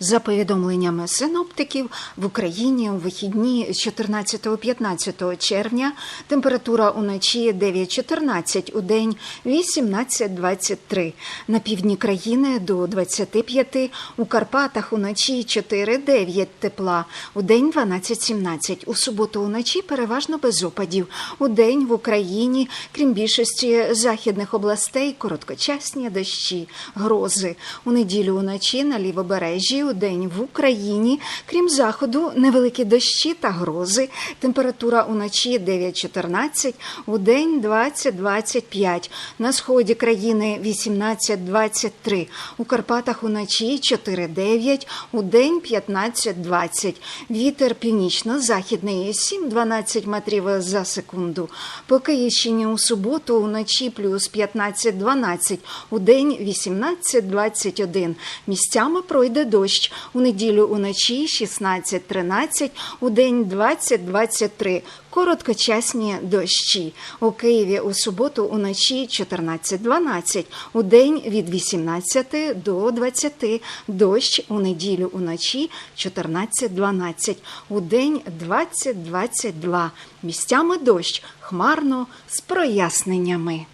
За повідомленнями синоптиків, в Україні у вихідні з 14-15 червня температура уночі 9-14, у день 18-23. На півдні країни до 25, у Карпатах уночі 4-9 тепла, у день 12-17. У суботу уночі переважно без опадів. У день в Україні, крім більшості західних областей, короткочасні дощі, грози. У неділю уночі на лівобережжі день в Україні, крім заходу, невеликі дощі та грози. Температура уночі 9-14, у день 20-25. На сході країни 18-23. У Карпатах уночі 4-9, у день 15-20. Вітер північно-західний 7-12 метрів за секунду. По Київщині у суботу уночі плюс 15-12, у день 18-21. Місцями пройде дощ. У неділю уночі 16-13, у день 20-23. Короткочасні дощі. У Києві у суботу уночі 14-12, у день від 18 до 20. Дощ у неділю уночі 14-12, у день 20-22. Місцями дощ хмарно з проясненнями.